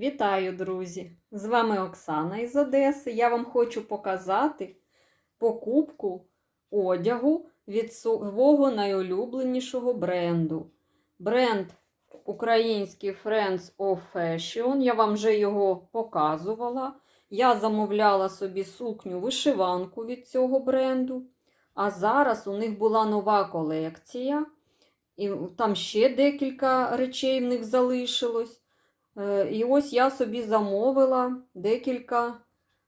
Вітаю, друзі! З вами Оксана із Одеси. Я вам хочу показати покупку одягу від свого найулюбленішого бренду. Бренд український Friends of Fashion. Я вам вже його показувала. Я замовляла собі сукню вишиванку від цього бренду. А зараз у них була нова колекція. І там ще декілька речей в них залишилось. Е, І ось я собі замовила декілька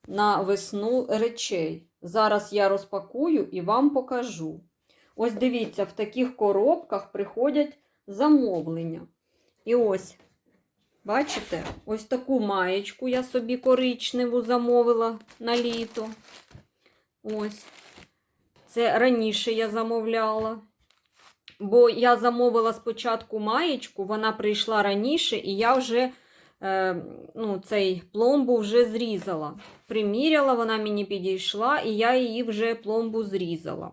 на весну речей. Зараз я розпакую і вам покажу. Ось дивіться, в таких коробках приходять замовлення. І ось, бачите, ось таку маєчку я собі коричневу замовила на літо. Ось. Це раніше я замовляла. Бо я замовила спочатку маєчку, вона прийшла раніше, і я вже е, ну, цей пломбу вже зрізала. Приміряла, вона мені підійшла, і я її вже пломбу зрізала.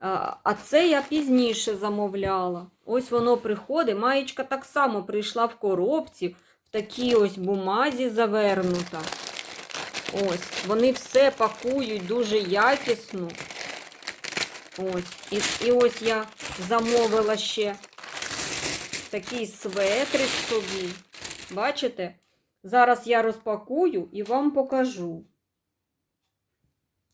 А, це я пізніше замовляла. Ось воно приходить. Маєчка так само прийшла в коробці, в такій ось бумазі завернута. Ось, Вони все пакують дуже якісно. Ось, і, і ось я замовила ще такий светрик собі. Бачите? Зараз я розпакую і вам покажу.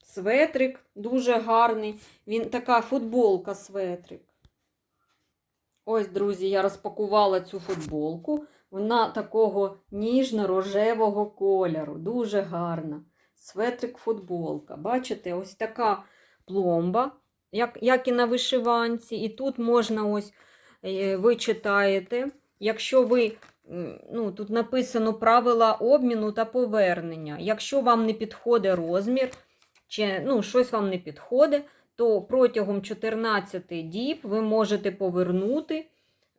Светрик дуже гарний. Він така футболка светрик. Ось, друзі, я розпакувала цю футболку. Вона такого ніжно-рожевого кольору. Дуже гарна. Светрик футболка. Бачите, ось така пломба як, як і на вишиванці. І тут можна ось, е, ви читаєте, якщо ви, ну, тут написано правила обміну та повернення. Якщо вам не підходить розмір, чи ну, щось вам не підходить, то протягом 14 діб ви можете повернути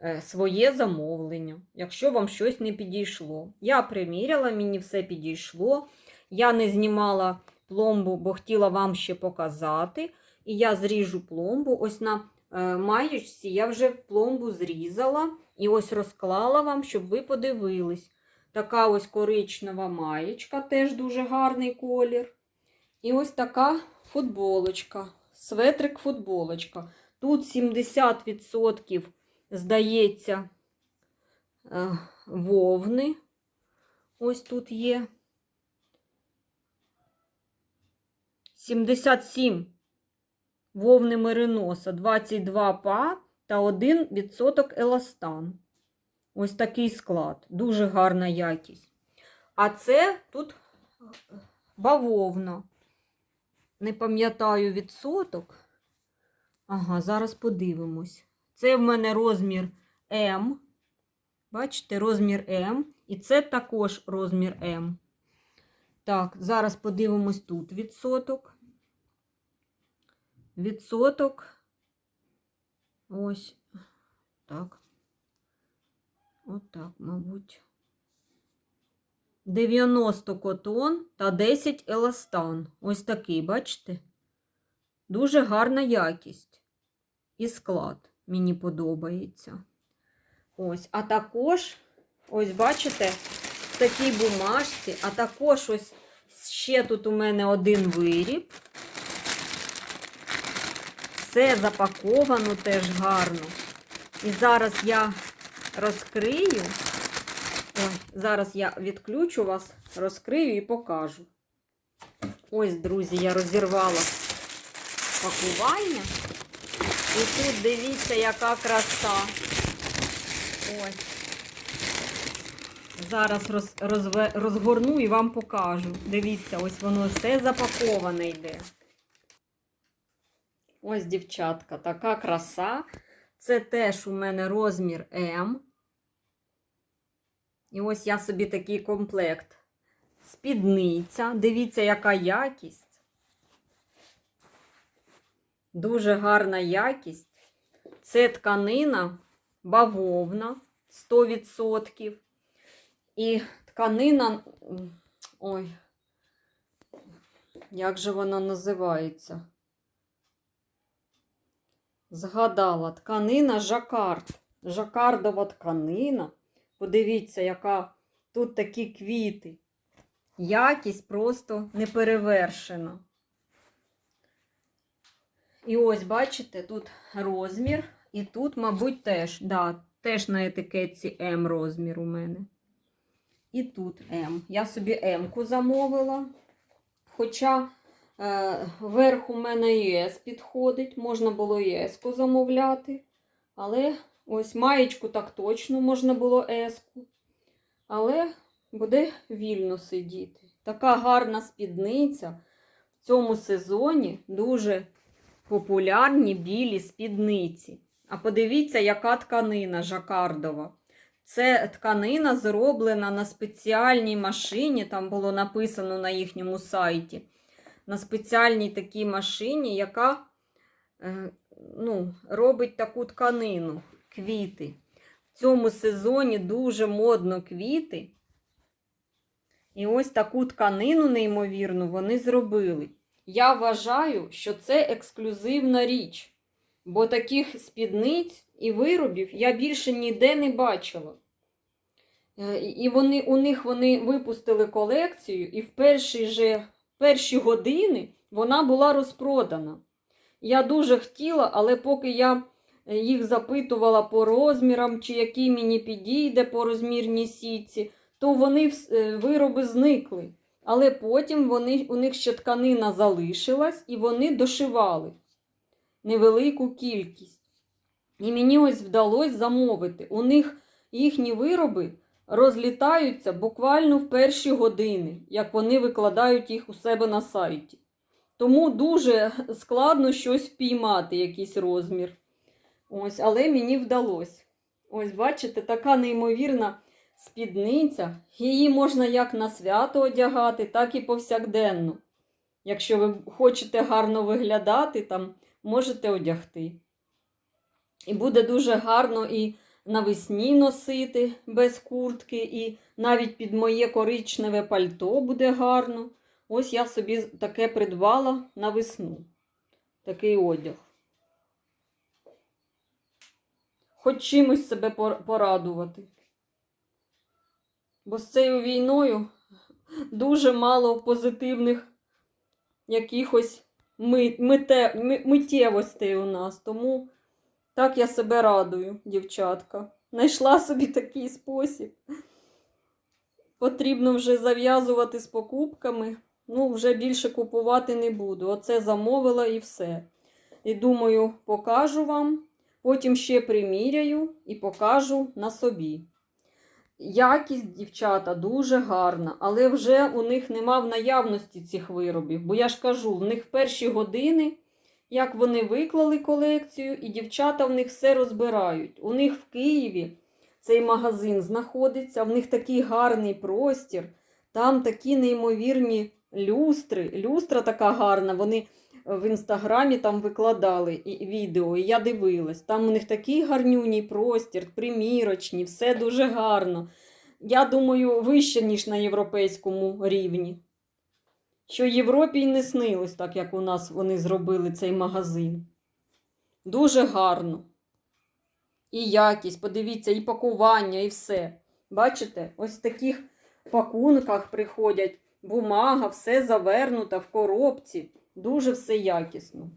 е, своє замовлення, якщо вам щось не підійшло. Я приміряла, мені все підійшло. Я не знімала пломбу, бо хотіла вам ще показати. І я зріжу пломбу. Ось на е, маєчці я вже пломбу зрізала і ось розклала вам, щоб ви подивились. Така ось коричнева маєчка, теж дуже гарний колір. І ось така футболочка. Светрик-футболочка. Тут 70%, здається, е, вовни. Ось тут є. 77 вовни мериноса 22 па та 1% еластан. Ось такий склад. Дуже гарна якість. А це тут бавовна. Не пам'ятаю відсоток. Ага, зараз подивимось. Це в мене розмір М. Бачите, розмір М. І це також розмір М. Так, зараз подивимось тут відсоток відсоток. Ось так. Отак, мабуть. 90 котон та 10 еластан. Ось такий, бачите? Дуже гарна якість. І склад мені подобається. Ось, а також, ось, бачите, в такій бумажці, а також ось ще тут у мене один виріб. Все запаковано теж гарно. І зараз я розкрию. Ой, зараз я відключу вас, розкрию і покажу. Ось, друзі, я розірвала пакування. І тут дивіться, яка краса. Ось. Зараз роз, розгорну і вам покажу. Дивіться, ось воно все запаковане йде. Ось, дівчатка, така краса. Це теж у мене розмір М. І ось я собі такий комплект. Спідниця. Дивіться, яка якість. Дуже гарна якість. Це тканина бавовна 100%. І тканина. Ой, як же вона називається? Згадала, тканина жакард. Жакардова тканина. Подивіться, яка тут такі квіти. Якість просто неперевершена. І ось, бачите, тут розмір, і тут, мабуть, теж, да, теж на етикетці М розмір у мене. І тут М. Я собі М-ку замовила. Хоча верх у мене і С підходить, можна було і С-ку замовляти. Але ось маєчку так точно можна було С-ку. Але буде вільно сидіти. Така гарна спідниця в цьому сезоні дуже популярні білі спідниці. А подивіться, яка тканина жакардова. Це тканина зроблена на спеціальній машині, там було написано на їхньому сайті. На спеціальній такій машині, яка е, ну, робить таку тканину, квіти. В цьому сезоні дуже модно квіти. І ось таку тканину, неймовірну, вони зробили. Я вважаю, що це ексклюзивна річ, бо таких спідниць і виробів я більше ніде не бачила. Е, І вони, у них вони випустили колекцію, і в перші, же, перші години вона була розпродана. Я дуже хотіла, але поки я е, їх запитувала по розмірам, чи який мені підійде по розмірній сітці, то вони е, вироби зникли. Але потім вони, у них ще тканина залишилась і вони дошивали невелику кількість. І мені ось вдалося замовити. У них їхні вироби розлітаються буквально в перші години, як вони викладають їх у себе на сайті. Тому дуже складно щось впіймати, якийсь розмір. Ось, але мені вдалося. Ось, бачите, така неймовірна спідниця. Її можна як на свято одягати, так і повсякденно. Якщо ви хочете гарно виглядати, там можете одягти. І буде дуже гарно і навесні носити без куртки, і навіть під моє коричневе пальто буде гарно. Ось я собі таке придбала на весну. Такий одяг. Хоч чимось себе порадувати. Бо з цією війною дуже мало позитивних якихось миттєвостей у нас. Тому так я себе радую, дівчатка. Найшла собі такий спосіб. Потрібно вже зав'язувати з покупками. Ну, вже більше купувати не буду. Оце замовила і все. І думаю, покажу вам. Потім ще приміряю і покажу на собі. Якість, дівчата, дуже гарна, але вже у них нема в наявності цих виробів. Бо я ж кажу, в них в перші години, як вони виклали колекцію, і дівчата в них все розбирають. У них в Києві цей магазин знаходиться, в них такий гарний простір, там такі неймовірні люстри. Люстра така гарна. Вони в інстаграмі там викладали і відео, і я дивилась. Там у них такий гарнюній простір, примірочні, все дуже гарно. Я думаю, вище, ніж на європейському рівні. Що Європі й не снилось, так як у нас вони зробили цей магазин. Дуже гарно. І якість, подивіться, і пакування, і все. Бачите, ось в таких пакунках приходять бумага, все завернута в коробці. Дуже все якісно.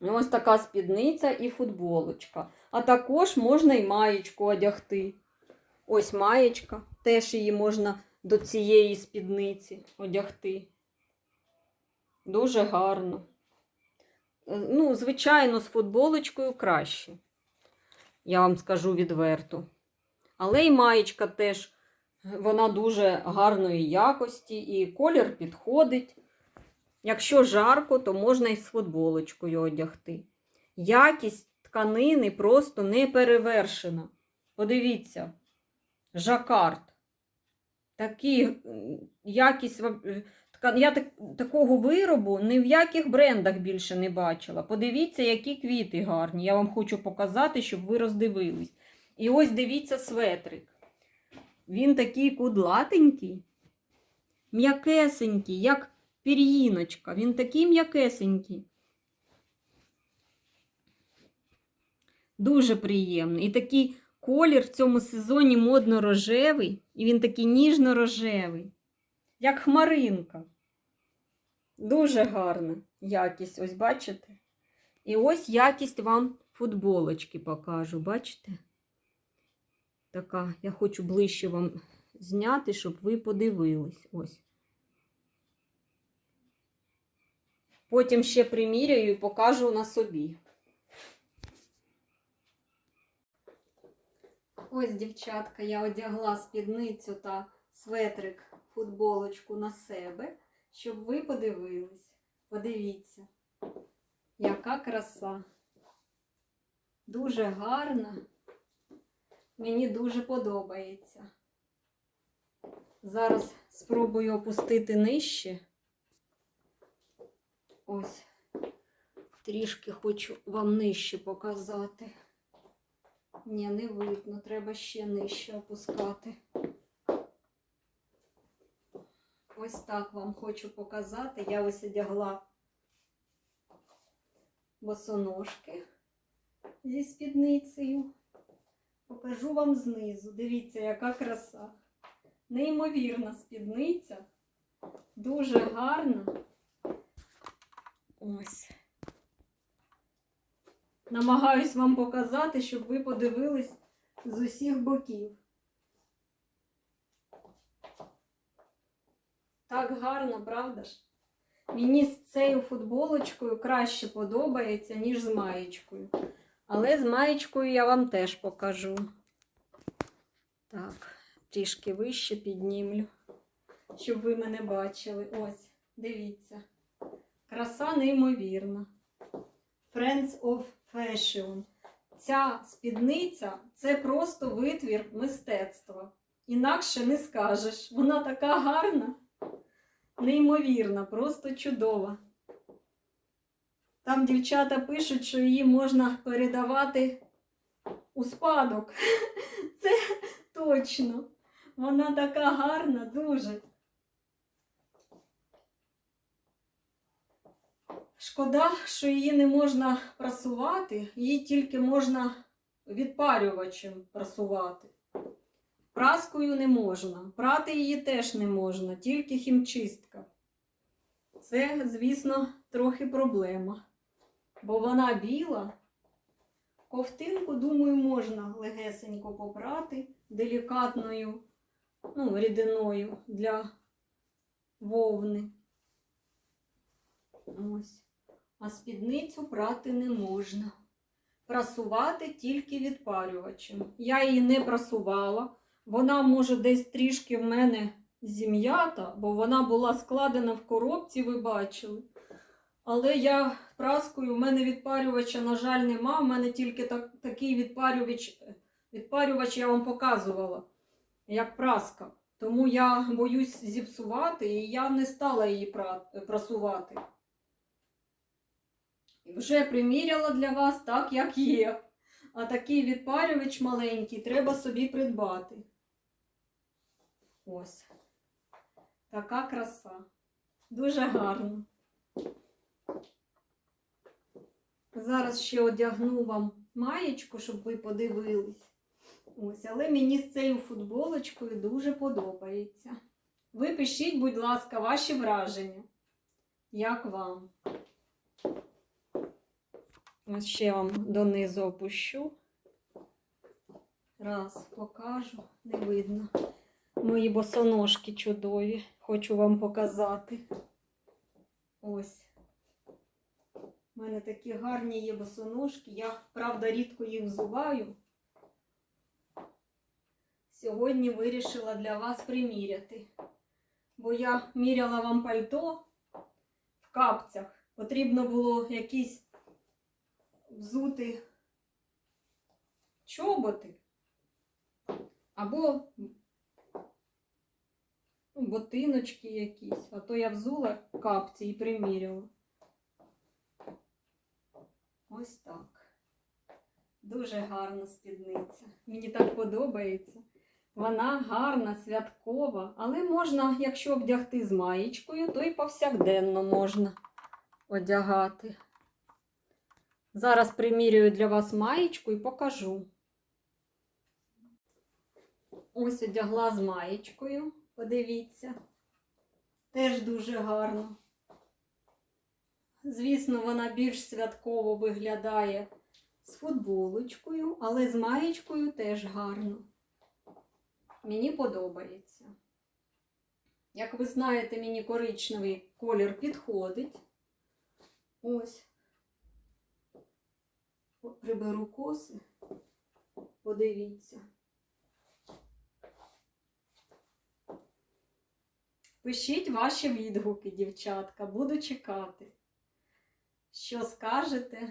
Ось така спідниця і футболочка. А також можна і маєчку одягти. Ось маєчка. Теж її можна до цієї спідниці одягти. Дуже гарно. Е, Ну, звичайно, з футболочкою краще. Я вам скажу відверто. Але і маєчка теж, вона дуже гарної якості, і колір підходить. Якщо жарко, то можна і з футболочкою одягти. Якість тканини просто не перевершена. Подивіться, жакард. Такі якість Я так, такого виробу ні в яких брендах більше не бачила. Подивіться, які квіти гарні. Я вам хочу показати, щоб ви роздивились. І ось дивіться светрик. Він такий кудлатенький, м'якесенький, як пір'їночка. Він такий м'якесенький. Дуже приємний. І такий колір в цьому сезоні модно рожевий, і він такий ніжно-рожевий, як хмаринка. Дуже гарна якість, ось бачите? І ось якість вам футболочки покажу, бачите? Така, я хочу ближче вам зняти, щоб ви подивились. Ось. Потім ще приміряю і покажу на собі. Ось, дівчатка, я одягла спідницю та светрик, футболочку на себе, щоб ви подивились. Подивіться, яка краса. Дуже гарна. Мені дуже подобається. Зараз спробую опустити нижче. Ось, трішки хочу вам нижче показати. Ні, не видно, треба ще нижче опускати. Ось так вам хочу показати. Я ось одягла босоножки зі спідницею. Покажу вам знизу. Дивіться, яка краса. Неймовірна спідниця. Дуже гарна. Ось. Намагаюсь вам показати, щоб ви подивились з усіх боків. Так гарно, правда ж? Мені з цією футболочкою краще подобається, ніж з маєчкою. Але з маєчкою я вам теж покажу. Так, трішки вище піднімлю, щоб ви мене бачили. Ось, дивіться. Краса неймовірна. Friends of Fashion. Ця спідниця це просто витвір мистецтва. Інакше не скажеш. Вона така гарна, неймовірна, просто чудова. Там дівчата пишуть, що її можна передавати у спадок. Це точно. Вона така гарна, дуже. Шкода, що її не можна прасувати, її тільки можна відпарювачем прасувати. Праскою не можна. Прати її теж не можна, тільки хімчистка. Це, звісно, трохи проблема. Бо вона біла. Ковтинку, думаю, можна легесенько попрати делікатною ну, рідиною для вовни. Ось. А спідницю прати не можна. Прасувати тільки відпарювачем. Я її не прасувала. Вона може десь трішки в мене зім'ята, бо вона була складена в коробці, ви бачили. Але я праскою, в мене відпарювача, на жаль, нема. У мене тільки так, такий відпарювач, відпарювач я вам показувала, як праска. Тому я боюсь зіпсувати і я не стала її пра- прасувати. Вже приміряла для вас так, як є. А такий відпарювач маленький треба собі придбати. Ось. Така краса. Дуже гарно. Зараз ще одягну вам маєчку, щоб ви подивились. Ось, але мені з цією футболочкою дуже подобається. Ви пишіть, будь ласка, ваші враження. Як вам? Ось ще вам донизу опущу. Раз, покажу, не видно. Мої босоножки чудові. Хочу вам показати. Ось. У мене такі гарні є босоножки. Я, правда, рідко їх взуваю. Сьогодні вирішила для вас приміряти. Бо я міряла вам пальто в капцях. Потрібно було якісь взути чоботи або ну, ботиночки якісь. А то я взула капці і приміряла. Ось так. Дуже гарна спідниця. Мені так подобається. Вона гарна, святкова, але можна, якщо вдягти з маєчкою, то і повсякденно можна одягати. Зараз примірюю для вас маєчку і покажу. Ось одягла з маєчкою, подивіться. Теж дуже гарно. Звісно, вона більш святково виглядає з футболочкою, але з маєчкою теж гарно. Мені подобається. Як ви знаєте, мені коричневий колір підходить. Ось. Приберу коси. Подивіться. Пишіть ваші відгуки, дівчатка, буду чекати. Що скажете?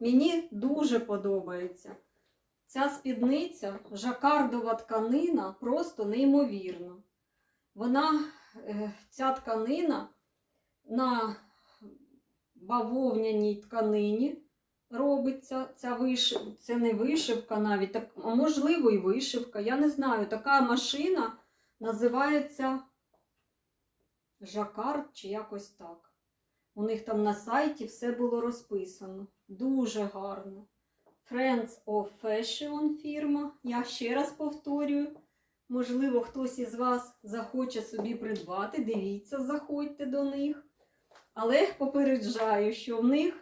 Мені дуже подобається. Ця спідниця, жакардова тканина, просто неймовірна. Вона, е, ця тканина на бавовняній тканині робиться. Ця виш... Це не вишивка навіть, так, можливо, і вишивка. Я не знаю. Така машина називається Жакард чи якось так. У них там на сайті все було розписано. Дуже гарно. Friends of Fashion фірма. Я ще раз повторюю. Можливо, хтось із вас захоче собі придбати. Дивіться, заходьте до них. Але попереджаю, що в них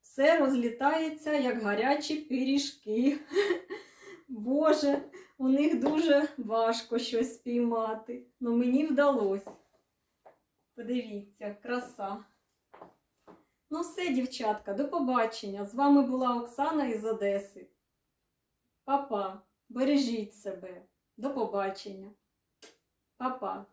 все розлітається як гарячі пиріжки. Боже, у них дуже важко щось спіймати. Ну мені вдалося. Подивіться, краса. Ну все, дівчатка, до побачення. З вами була Оксана із Одеси. Па-па, бережіть себе. До побачення. Па-па.